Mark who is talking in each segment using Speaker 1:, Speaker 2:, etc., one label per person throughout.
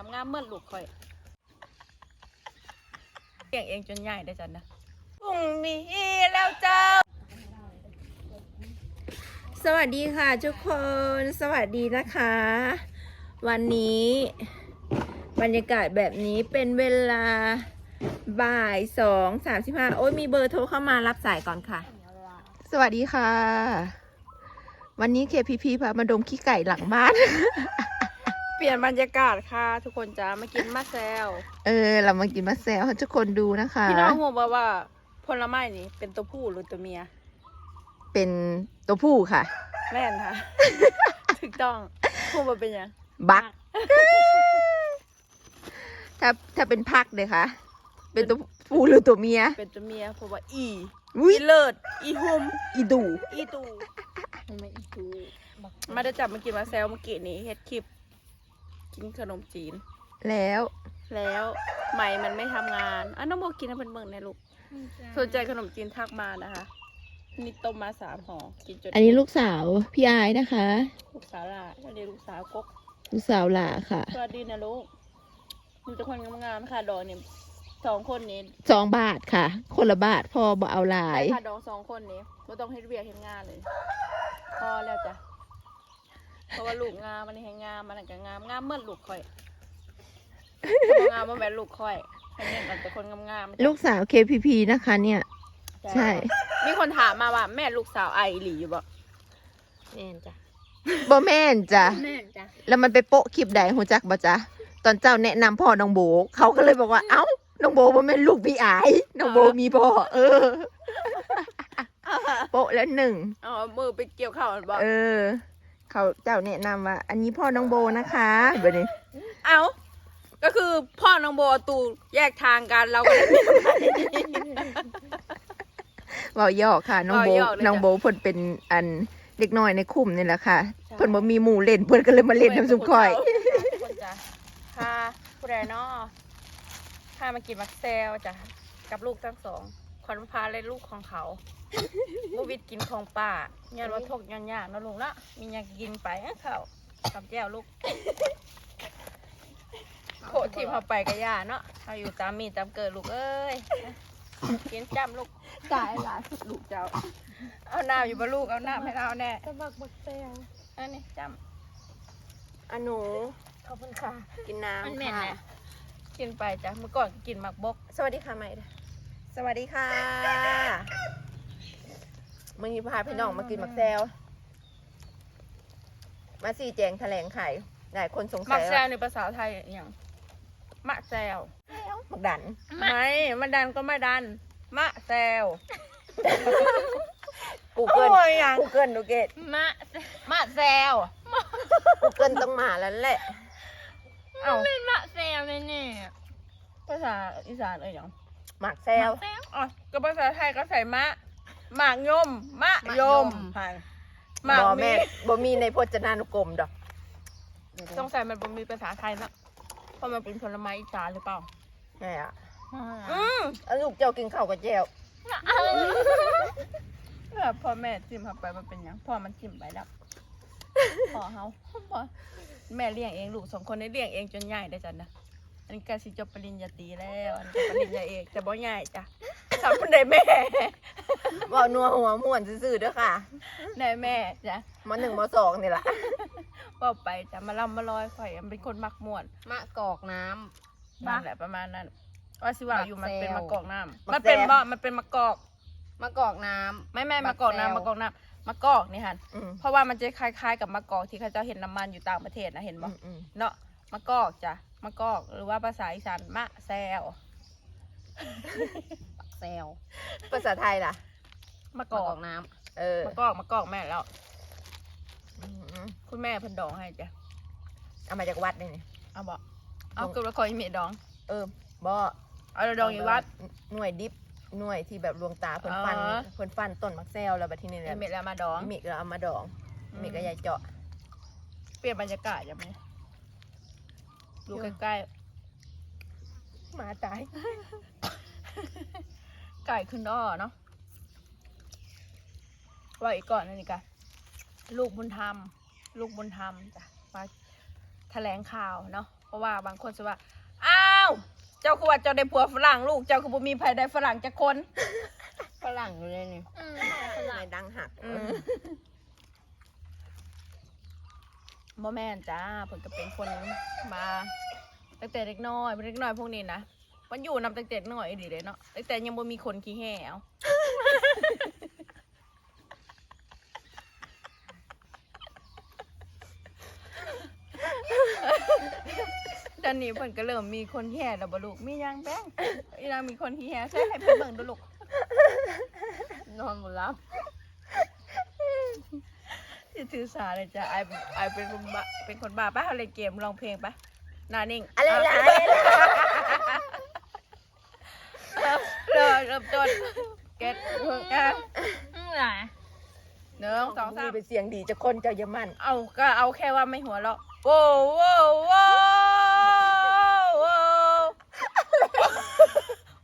Speaker 1: ามงามเหมื่อนลูกข่อยเลี้ยงเองจนใหญ่ได้จันนะพรุ่งนี้แล้วเจ้า
Speaker 2: สวัสดีค่ะทุกคน สวัสดีนะคะ วันนี้บรรยากาศแบบนี้เป็นเวลาบ่ายสองสามสิบห้าโอ้ยมีเบอร์โทรเข้ามารับสายก่อนค่ะ สวัสดีค่ะ วันนี้เคพีพีพามาดมขี้ไก่หลังบ้าน
Speaker 1: เปลี่ยนบรรยากาศค่ะ ทุกคนจ้ามากินมาแซว
Speaker 2: เออ เรามากินมาแซวให้ทุกคนดูนะคะ
Speaker 1: พี่น้องหัวบอกว่าผลไม้นี่ เป็นตัวผู้หรือตัวเมีย
Speaker 2: เป็นตัวผู้ค่ะ
Speaker 1: แม่นค่ะ ถูกต้องพูดมาเป็นหยัง
Speaker 2: บักถ้าถ้าเป็นพักเลยค่ะ เป็นตัวผู้หรือตัวเมีย
Speaker 1: เป็นตัวเมียเพราะว่าอี
Speaker 2: อุ้ย
Speaker 1: อีเลิศอีหุม
Speaker 2: อีดู
Speaker 1: อีตูไม่อีตูมาได้จับมากินมาแซวเมื่อกี้นี้เฮ็ดคลิป กินขนมจีน
Speaker 2: แล้ว
Speaker 1: แล้วไหมมันไม่ทำงานอะน้องโบกินให้เพิ่นเบิ่งแน่ลูก สนใจขนมจีนทักมานะคะนี่ต้มมาสามห่อกินจน
Speaker 2: อันนี้ลูกสาวพี่อายนะคะ
Speaker 1: ลูกสาวล่ะแล้วเดี๋ยวลูกสาวกก
Speaker 2: ลูกสาวหลาค่ะ
Speaker 1: สวัสดีนะลูกมีแต่คนงามๆค่ะดอกเนี่ยสองคนนี้
Speaker 2: สองบาทค่ะ คนละบาทพอบ่เอาหลาย
Speaker 1: ค่ะดอกสองคนนี้ไม่ต้องเฮ็ดเวียกเฮ็ดงานเลย พอแล้วจ้ะ เพราะว่าลูกงามมันนี่ให้งามมันนนก็งามงามเหมื่อนลูกข่อยถ้าบ่งามมันแม่นลูกข่อยให้เน้นเอาแต่คนงามๆจ้ะ
Speaker 2: ลูกสาว KPP นะคะเนี่ยใช่
Speaker 1: มีคนถามมาว่าแม่ลูกสาวไอหลีอยู่บ่
Speaker 3: แม่นจ้ะ
Speaker 2: บ่แม่นจ้ะ
Speaker 3: แม่นจ้ะ
Speaker 2: แล้วมันไปโปะคลิปใดหูจักบ่จ๊ะ ตอนเจ้าแนะนำพ่อน้องโบ เขาก็เลยบอกว่า เอ้า น้องโบบ่แม่นลูกพี่อาย น้องโบมีพ่อ เออ โปะแล้วหนึ่ง
Speaker 1: เอามือไปเกี่ยวข้าวมันบ่
Speaker 2: เออ เขาเจ้าแนะนำว่า อันนี้พ่อน้องโบนะคะแบบนี้
Speaker 1: เอา ก็คือพ่อน้องโบตูแยกทางกันเราก็เลยไม่ทำอะไร
Speaker 2: เว้าหยอกค่ะ น้องโบ
Speaker 1: เว้าหยอกเลยจ้ะ
Speaker 2: น้องโบเพิ่นเป็นอันเด็กน้อยในคุ้มนี่แหละค่ะ
Speaker 1: ใช่
Speaker 2: เพิ่นบ่มีหมู่เล่นเพิ่นก็เลยมาเล่นน้ำซุปข่อย
Speaker 1: ทุกคนจ้ะค่ะผู้ใดเนาะพามากินมักแซวจ้ะกับลูกทั้งสองข วัญพาและลูกของเขาบูวิดกินของป่ายันว่าทกยันยากเนาะลุงเนาะมีอยากกินไปให้เขากับแจ้วลูกโคตรทีมเขาไปกับย่าเนาะเขาอยู่ตามมีตามเกิดลูกเอ้ยกินจ้ำลูก
Speaker 3: ตายหลายสุด
Speaker 1: ลูกเจ้า เอาน้ำอยู่บ่ลูกเอาน้ำให้เราแน่
Speaker 3: ตะบักบักแซว
Speaker 1: อันนี้จ
Speaker 2: อันหนู
Speaker 3: ขอบคุณค่ะ
Speaker 2: กินน้ำ
Speaker 3: มันแม่น
Speaker 2: ค่ะ
Speaker 3: แหละำ
Speaker 1: กินไปจ้ะเมื่อก่อนกินหมักบก
Speaker 2: สวัสดีค่ะใหม่ สวัสดีค่ะมื่อนี้พาพี่น้องมากินหมักแซวมาสี่แจงแถลงไข่หลายคนสง
Speaker 1: หมั
Speaker 2: สั
Speaker 1: ก
Speaker 2: ย
Speaker 1: แซว
Speaker 2: ว่า
Speaker 1: ในภาษาไทยอหย่างมะแซว
Speaker 2: หมักดัน
Speaker 1: ไม่มะดันก็ไม่ดัน มะแซว
Speaker 2: กูเกิล
Speaker 1: โอ้ยอย่าง
Speaker 2: กูเกิลดูเกต
Speaker 3: มะ
Speaker 1: มะแซว
Speaker 2: กูเกิลต้องมาแล้วแหละ
Speaker 1: เอ้า
Speaker 3: เป็นมะแซวแน่
Speaker 1: ภาษาอีสานเอ้ยอย่าง
Speaker 2: หมักแซ
Speaker 3: ๆ
Speaker 2: ว
Speaker 3: แซว
Speaker 1: อ๋อก็ภาษาไทยก็ใส่มะหมากยมมะยม
Speaker 3: มะยม
Speaker 1: ผ่านหมาก
Speaker 2: บ่
Speaker 1: มี
Speaker 2: แม่บ่มีในพจนานุกรมดอก
Speaker 1: สงสัยมันบ่มีภาษาไทยนะเพราะมันเป็นผลไม้อีสานหรือเปล่า
Speaker 2: แม่อะ
Speaker 1: อืม
Speaker 2: เอาลูกเจ้ากินข้าวกับแจว
Speaker 1: เออพ่อแม่จิ้มเข้าไปมันเป็นหยังพ่อมันจิ้มไปแล้วพ่อเฮาพ่อแม่เลี้ยงเองลูกสองคนได้เลี้ยงเองจนใหญ่ได้จันนะ อันนี้ก็สิจบปริญญาตรีแล้วอันนี้ก็ปริญญาเอกแต่บ่ใหญ่จ้ะทำเป็นได้แม่
Speaker 2: เว่านัวหัวม่วนซื่อๆเด้อค่ะ
Speaker 1: ได้แม่จ้ะ
Speaker 2: มหนึ่งมสองนี่ล่ะ
Speaker 1: ว่าไปจ้ะมาลำมาลอยข่อยมันเป็นคนมักม่วน
Speaker 3: มะกอกน้
Speaker 1: นั่นแหละประมาณนั้นว่าสิว่าอยู่มันเป็น
Speaker 3: มั
Speaker 1: มะ
Speaker 3: ก
Speaker 1: ก
Speaker 3: แซว
Speaker 1: อกน้ำ
Speaker 2: มั
Speaker 1: มัน
Speaker 2: กแซว
Speaker 1: เป็นบ่มันเป็นมะกอกำ
Speaker 3: มะกอกน้
Speaker 1: ไม่แม่
Speaker 3: มั
Speaker 1: มะ
Speaker 3: ก
Speaker 1: กอก
Speaker 3: แซว
Speaker 1: น้ำมะกอกน้ำมะกอกนี่ฮัน
Speaker 2: อืม
Speaker 1: เพราะว่ามันจะคล้าย ๆ กับมะกอกที่เขาเจ้าเห็นน้ำมันอยู่ต่างประเทศนะเห็น
Speaker 2: อื
Speaker 1: บ่
Speaker 2: มอืม
Speaker 1: เนาะมะกอกจ้ะ มะกอกหรือว่าภาษาอีสานมะแซวำ
Speaker 3: แซว
Speaker 2: ภาษาไทยล่ะ
Speaker 1: มะ
Speaker 3: มะ
Speaker 1: ก
Speaker 3: ก
Speaker 1: อ
Speaker 3: อกกน้
Speaker 2: เออ
Speaker 1: มะกอกมะกอกแม่แล้ว
Speaker 2: อืม
Speaker 1: คุณแม่เพิ่นดองให้จ้ะ
Speaker 2: เอามาจากวัดนี่นี่
Speaker 1: เอาบ่เอาเกือบละคอยมีดอง
Speaker 2: เออบ่
Speaker 1: เอาดองอยู่วัด
Speaker 2: หน่วยดิบหน่วยที่แบบลวงตาเพิ่นฟัน
Speaker 1: อ๋อ
Speaker 2: เพิ่นฟันต้นมักแซวแล้วบัดทีนี้
Speaker 1: มี
Speaker 2: เนี่ย
Speaker 1: เม็ดแล้วมาดอง
Speaker 2: มิกแล้วเอามาดองมิกก็ยายเจาะ
Speaker 1: เปลี่ยนบรรยากาศยังไง ดูใกล้
Speaker 2: หมาตาย
Speaker 1: ๆไก่ขึ้นอ้อเนาะว่าอีกก่อนนั่นนี่กันลูกบุญธรรม ลูกบุญธรรมจ้ะมาแถลงข่าวเนาะเพราะว่าบางคนจะว่าอ้าวเจ้าคือว่าเจ้าได้ผัวฝรั่งลูกเจ้าคือบ่มีใครได้ฝรั่งจักคน
Speaker 3: ฝรั่งอยู่เลยนี่
Speaker 2: อืมนายดังหัก
Speaker 1: อืม บ่แม่นจ้าเพิ่นก็เป็นคนมาตั้งแต่เด็กน้อยเด็กน้อยพวกนี้นะมันอยู่นำตั้งแต่เด็กน้อยอีเลยเนาะตั้งแต่ยังบ่มีคนขี้แห่เอาตอนนี้เพิ่นก็เริ่มมีคนแห่แล้วบ่ลูกมียังแป้งอีนางมีคนขี้แห่ใช่ให้เพิ่นเบิ่งดูลูก
Speaker 3: นอนหมด แล้ว
Speaker 1: สิถือสาเลยจ้ะไอไอเป็นคนบ้าเป็นคนบ้าป้าเขาเล่นเกมร้องเพลงปะหนานิ่ง
Speaker 2: อะไรล่ะอะไรล่ะ
Speaker 1: เริ่มเริ่มเริ่มต้นเก็ตอะ
Speaker 3: อืมไหน
Speaker 1: หนึ่งสองสาม
Speaker 2: เป็นเสียงดีจะคนเจ้าเยามัน
Speaker 1: เอาก็เอาแค่ว่าไม่หัวเราะโว้วโว้วโว้วโว้ว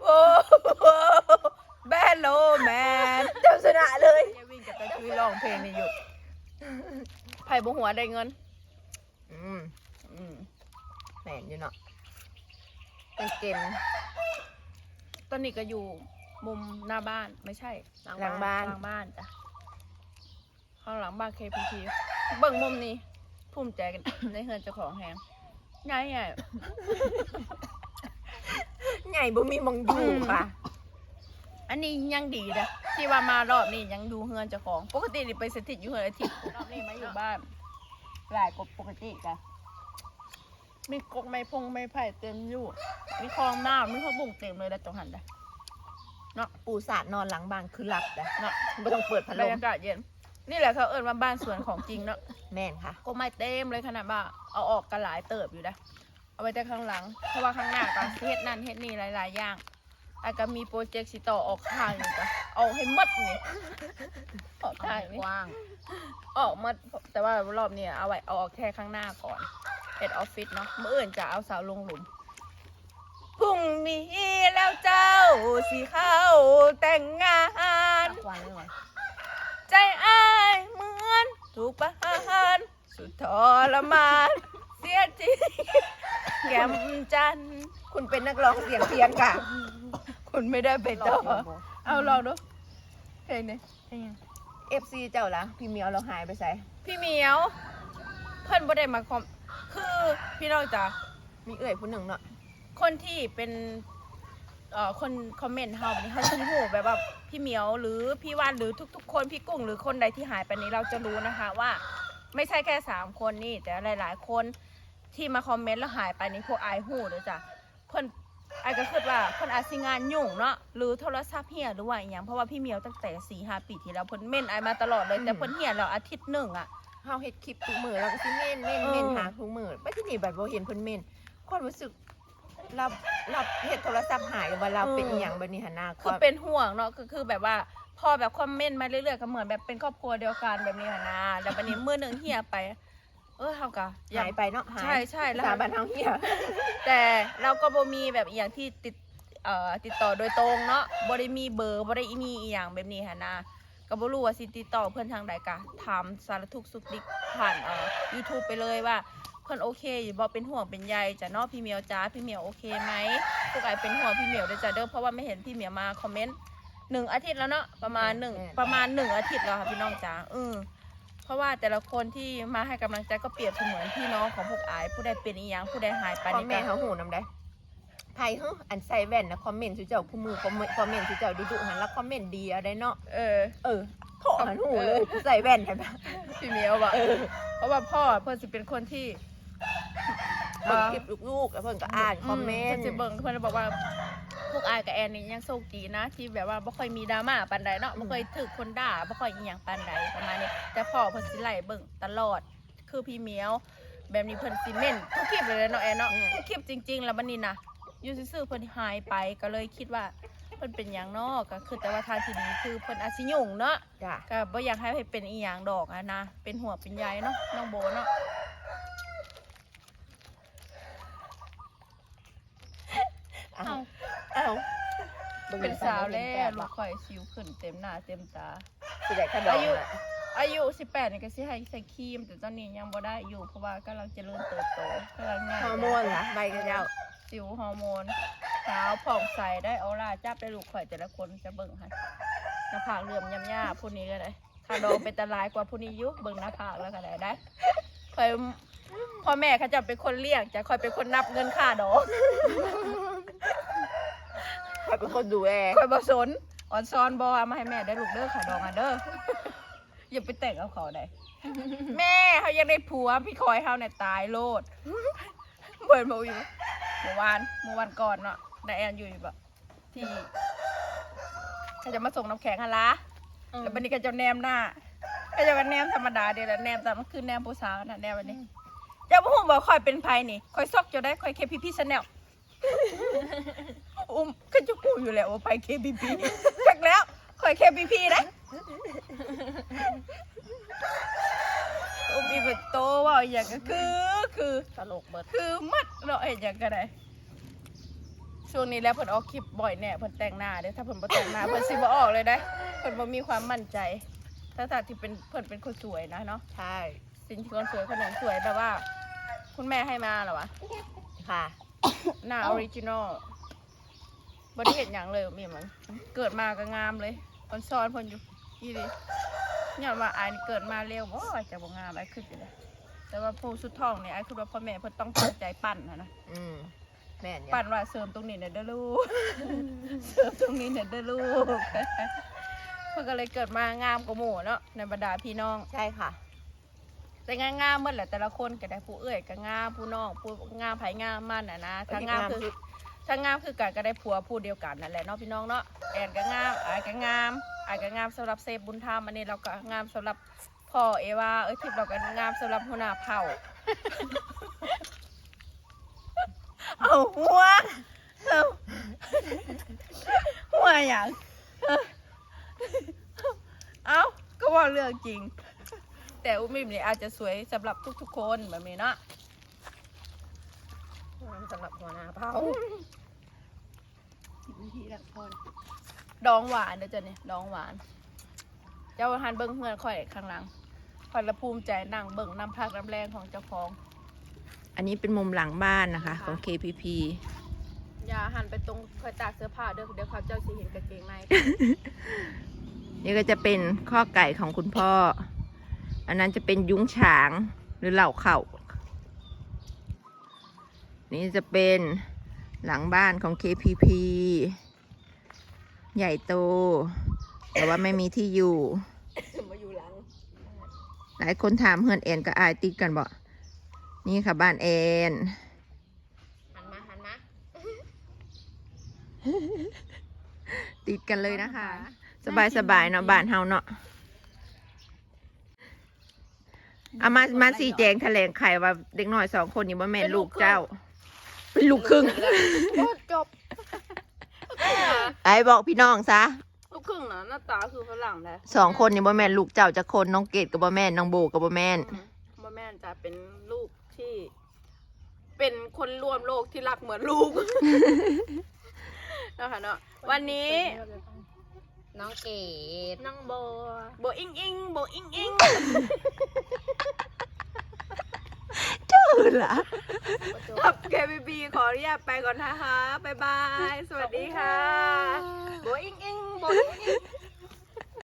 Speaker 1: โว้วแบนโลแมน
Speaker 2: เจ้าชนะเลย
Speaker 1: อย่าวิ่งกับตาช่วยร้องเพลงนี่อยู่ไผ่ บุหัวได้เงิน
Speaker 2: อืม
Speaker 1: อืม
Speaker 2: แหมนอยู่เนาะเป็นเกม
Speaker 1: ตอนนี้ก็อยู่มุมหน้าบ้านไม่ใช่
Speaker 2: หลังบ้าน
Speaker 1: หลังบ้านจ้ะข้างหลังบ้าน KPT เบิ่งมุมนี้ภูมิใจกัน ในเฮือนเจ้าของแฮงใหญ่ใหญ่
Speaker 2: ใหญ่บ่มีมองอยู่ค่ะ
Speaker 1: อันนี้ยังดีนะ ที่ว่ามารอบนี้ยังดูเฮือนเจ้าของ ปกตินี่ไปสถิตอยู่เฮือนอาทิตย์รอบนี้มาอยู่บ้าน หลายกว่าปกติจ้ะมีกกไม้พงไม้ไผ่เต็มอยู่ มีคลองน้ำมีข้าวบุ้งเต็มเลยแล้วจังหันได้
Speaker 2: ปูสาดนอนหลังบ้านคือหลับนะ
Speaker 1: เนาะ
Speaker 2: ไม่ต้องเปิดพัด
Speaker 1: บ
Speaker 2: ล
Speaker 1: รร
Speaker 2: ม
Speaker 1: ยากาศเย็น นี่แหละเขาเอิ้นว่าบ้านสวนของจริงเนาะ
Speaker 2: แม่นค่ะ
Speaker 1: ก็ไม่เต็มเลยขนาดว่าเอาออกกันหลายเติบอยู่นะเอาไว้แต่ข้างหลัง เพราะว่าข้างหน้าก็เฮ็ดนั่นเฮ็ดนี่หลาย ๆ อย่าง ไอ้ก็มีโปรเจกต์สิต่อออกข้างนี่ก็เอาให้หมดนี่ออก
Speaker 3: เอา
Speaker 1: ข้าง
Speaker 3: ให้
Speaker 1: นี่
Speaker 3: กว้าง
Speaker 1: ออกหมดแต่ว่ารอบนี้เอาไว้เอาออกแค่ข้างหน้าก่อนเฮ็ดออฟฟิศเนาะเมื่ออื่นจะเอาเสาลงหลุมพรุ่งนี้แล้วเจ้าสิเข้าแต่งงาน
Speaker 3: กว้างเลยว่ะ
Speaker 1: ใจอ้ายเหมือนถูกประหารสุดทรมานเสียทีแก้มจันทร์
Speaker 2: คุณเป็นนักร้องเสียงเพียงค่ะ
Speaker 1: คุณไม่ได้ไปต่อเอาลองดูเพลงนี้
Speaker 2: FC เจ้าละพี่เหมียวเราหายไปใส่
Speaker 1: พี่เหมียว เพื่อนบ่ได้มาคอมคือพี่น้องจ๋า
Speaker 2: มีเอ่ยผู้หนึ่งเนาะ
Speaker 1: คนที่เป็นเอ่อคนคอมเมนต์เฮาแบบนี้เขาจะรู้แบบว่าพี่เหมียวหรือพี่วานหรือทุก ๆ คนพี่กุ้งหรือคนใดที่หายไปนี้เราจะรู้นะคะว่า ไม่ใช่แค่สามคนนี่แต่หลาย ๆ คนที่มาคอมเมนต์แล้วหายไปนี่พวกไอายหูเด้อจ้ะเพิ่น ไอายก็คิดว่าเพิ่นอาจสิงานยุ่งเนาะหรือโทรศัพท์เฮียหรือว่าอหย่างเพราะว่าพี่เหมียวตั้งแต่สี่ห้าปีที่แล้วเพิ่นเม่นไอายมาตลอดเลยแต่เพิ่นเฮียเราอาทิตย์หนึ่งอะ
Speaker 2: เฮาเฮ็ดคลิปทุกมือแล้วก็สิเม่นเม่น
Speaker 1: เออ
Speaker 2: เม่นหาทุกมือไม่ที่นี่แบบบ่เห็นเพิ่นเม่นความรู้สึกเราเราเฮ็ดโทรศัพท์หายหรือว่าเราเป็นอีหยังแบบนี้หั่นน่ะ
Speaker 1: คือเป็นห่วงเนาะก็คือแบบว่าพอแบบคอมเมนต์มาเรื่อยๆก็เหมือนแบบเป็นครอบครัวเดียวกันแบบนี้ค่ะนะแล้ววันนี้มือหนึ่งเฮียไป เออเฮากะ
Speaker 2: หายไปเนาะหาย
Speaker 1: ใช่ใช่แล้ว
Speaker 2: สาบันเฮาเฮีย
Speaker 1: แต่เราก็บ่มีแบบอหย่างที่ติดเอ่อติดต่อโดยตรงเนาะบ่ได้มีเบอร์บ่ได้มีอีหยังแบบนี้ค่ะนะก็บ่รู้ว่าสิติดต่อเพิ่นทางใดกะถามสารทุกข์สุขดิบผ่านเอ่อ YouTube ไปเลยว่าเพิ่นโอเคอยู่บ่เป็นห่วงเป็นใยจ้ะเนาะพี่เหมียวจ้าพี่เหมียวโอเคไหมพวกไอเป็นห่วงพี่เหมียวด้วยจ้ะเด้อเพราะว่าไม่เห็นพี่เหมียวมาคอมเมนต์หนึ่งอาทิตย์แล้วเนาะประมาณหนึ่งประมาณหนึ่งอาทิตย์แล้วค่ะพี่น้องจ้าเออเพ ราะว่าแต่ละคนที่มาให้กำลังใจก็เปรียบเสมือนพี่น้องของพวกไอผู้ใดเป็นอีหยังผู้ใดหายไป
Speaker 2: พ่อ
Speaker 1: นี่
Speaker 2: แม่
Speaker 1: ก็
Speaker 2: เขาหูนำได้ไผเฮ้ออันใส่แว่นนะคอมเมนต์สุเจ้าคู่มือคอมเมนต์คอมเมนต์สุเจ้าดุๆหันแล้วคอมเมนต์ดีเอาได้เนาะ
Speaker 1: เออ
Speaker 2: เออโถหันหูเลยใส่แว่นเห็นปะ
Speaker 1: พี่เหมียวบอกเพราะว่าพ่อเพิ่นสิเป็นคนที่
Speaker 2: เบิ่งคลิปลูกๆแล้วเพิ่นก็อ่านคอมเมน
Speaker 1: พิ่
Speaker 2: ต์
Speaker 1: สิเบิ่งเพิ่นบอกว่า พวกอายกับแอนนี่ยังโชคดีนะ ที่แบบว่าบ่ค่อยมีดราม่าปานใดเนาะบ่ค่อยถูกคนด่าบ่ค่อยอีหยังปานใดประมาณนี้แต่พ่อเพิ่นสิไล่เบิ่งตลอดคือพี่เหมียว แบบนี้เพิ่นสิเม่นทุกคลิปเลยเนาะแอนเนาะทุกคลิปจริง ๆ แล้วบัดนี้นะอยู่ซื่อๆเพิ่นหายไปก็เลยคิดว่าเพิ่นเป็นหยังเนาะก็คือแต่ว่าทางที่ดีคือเพิ่นอาจสิยุ่งเนาะ
Speaker 2: จ้ะ
Speaker 1: ก็บ่อยากให้เป็นอีหยังดอกอะนะเป็นหัวเป็นใยเนาะน้องโบเนาะ
Speaker 2: เอา
Speaker 1: เอา
Speaker 2: เอา
Speaker 1: เป็นสาวแล้วลูกข่อยสิวขึ้นเต็มหน้าเต็มตา
Speaker 2: สิได้ขนม
Speaker 1: อายุ
Speaker 2: น่ะ
Speaker 1: อายุ 18นี่ก็สิให้ใส่ครีม แต่ตอนนี้ยังบ่ได้อยู่เพราะว่ากำลังเจริญเติบโตกำลังงาน
Speaker 2: ฮอร์โมนล่ะใบกระเจ้า
Speaker 1: สิวฮอร์โมนขาวผ่องใสได้ออร่าจับได้ลูกข่อยแต่ละคนจะเบิ่งให้หน้าผากเหลื่อมย่ำย่าผู้นี้ก็ได้ถ้าดองเป็นตรายกว่าผู้นี้อยุบเบิ่งหน้าผากแล้วก็ได้ได้ข่อยพ่อแม่เขาจะเป็นคนเลี้ยงจะคอยเป็นคนนับเงินค่าดอก
Speaker 2: ใครเป็นคนดูแล
Speaker 1: คอยบอสนอ่อนซอนบเอามาให้แม่ได้ลูกเด้อค่ะดองอะเด้ออย่าไปแต่งเอาเขาได้แม่เขายังได้ผัวพี่คอยเขาเนี่ยตายโลดเบิร์นมาอยู่เมื่อวานเมื่อวันก่อนเนาะนายแอนอยู่แบบที่เขาจะมาส่งน้ำแข็งฮะละแล้วบันนี้ก็จะแนมหน้าก็จะเป็นแนมธรรมดาเดียวแหละแนมแต่มันคือแนมผู้สาวนะแนมวันนี้เจ้าพ่อบอกคอยเป็นไพนี่คอยซอกจะได้คอยเคพีพีชแนล อุ้มก็จะกูอยู่แล้วว่าไปเคพีพีจักแล้วคอยเคพีพีนะอุ้มอีกโตว่าอหย่างก็คือคือ
Speaker 3: ตลกเบิด
Speaker 1: คือมัดเราะเห็นอย่างก็ได้ช่วงนี้แล้วเพิ่นออกคลิปบ่อยแน่เพิ่นแต่งหน้าเด้อถ้าเพิ่นบ่แต่งหน้าเพิ่นสิบ่ออกเลยได้เพิ่นบ่มีความมั่นใจถ้าถ้าที่เป็นเพิ่นเป็นคนสวยนะเนาะ
Speaker 2: ใช่
Speaker 1: สิ่งที่คนสวยคนหนึ่งสวยแบบว่า คุณแม่ให้มาเหรอวะ
Speaker 2: ค่ะ
Speaker 1: หน้าออริจินอลบ่ได้เห็นอย่างเลยมีมัน เกิดมาก็งามเลยคนซ้อนเพิ่นอยู่ยี่ดิเนี่ยว่าอายนี่เกิดมาเร็วบ่จะบ่งามอะไรขึ้นอยู่เลยแต่ว่าผู้สุดท้องเนี่ยไอ้คือว่าพ่อแม่เพิ่นต้องตั้งใจปั้นนะนะ
Speaker 2: อืมแม่นเนี่ย
Speaker 1: ปั่นว่าเสริมตรงนี้เนี่ยเด้อลูกเสริมตรงนี้เนี่ยเด้อลูกเพื่อก็เลยเกิดมางามกว่าหมู่เนาะในบรรดาพี่น้อง
Speaker 2: ใช่ค่ะ
Speaker 1: แต่งามๆเมื่อแหละแต่ละคนก็ได้ผู้เอ้ยก็งามผู้น้องผู้งามไผงามมันอะนะถ้างามคือถ้างามคือกันก็ได้ผัวผู้เดียวกันนั่นแหละเนาะพี่น้องเนาะแอนก็งามอายก็งามอายก็งามสำหรับเซฟบุญธรรมอันนี้เราก็งามสำหรับพ่อเอวาเอ้ยทิพย์เราก็งามสำหรับหัวหน้าเผ่าเอาหัวเอาหัวอย่างเออเอาก็ว่าเรื่องจริง แต่อุ้มมิมนี่อาจจะสวยสำหรับทุกๆคนแบบนี้เนาะ
Speaker 2: สำหรับหัวหน้าเผา
Speaker 1: วิธีละคนดองหวานเด้อจ้ะเนี่ยดองหวาน เจ้าหันเบิ้งเฮือนข่อยข้างหลังข่อยละภูมิใจนั่งเบิ้งน้ำพักน้ำแรงของเจ้าของ
Speaker 2: อันนี้เป็นมุมหลังบ้านนะคะ ของ KPP
Speaker 1: อย่าหันไปตรงข่อยตากเสื้อผ้าเด้อเดี๋ยวเขาเจ้าสิเห็นกางเกงใน
Speaker 2: นี่ก็จะเป็นข้อไก่ของคุณพ่อ อันนั้นจะเป็นยุ้งฉางหรือเหล่าเข่า นี่จะเป็นหลังบ้านของ KPP ใหญ่โต แต่ว่าไม่มีที่อยู่
Speaker 1: มาอยู่หลัง
Speaker 2: หลายคนถามเฮือนแอนกับอายติดกันบ่ นี่ค่ะบ้านแอน
Speaker 3: หันมาหันมา
Speaker 2: ติดกันเลยนะคะ สบายสบายๆเนาะบ้านเฮาเนาะ เอามามาสี่แจงแถลงไขว่าเด็กน้อยสองคนนี้ว่าแม่นลูกเจ้า เป็นลูกครึ่ง
Speaker 1: โคตรจบ
Speaker 2: ไอ้บอกพี่น้องซะ
Speaker 1: ลูกครึ่งนะหน้าตาคือฝรั่งเลย
Speaker 2: สองคนนี้ว่าแม่นลูกเจ้าจะคนน้องเกดกับว่าแม่นน้องโบกับว่าแม่น
Speaker 1: พ่อแม่นจะเป็นลูกที่ เป็นคนร่วมโลกที่รักเหมือนลูกนะคะเนาะวันนี้
Speaker 3: น้องเกด
Speaker 1: น้องโบ โบอิงอิงโบอิงอิง
Speaker 2: ชื่อละ
Speaker 1: กับเคบีบีขออนุญาตไปก่อนนะคะ บ๊ายบาย สวัสดีค่ะ โบอิงอิงโบอิงอิง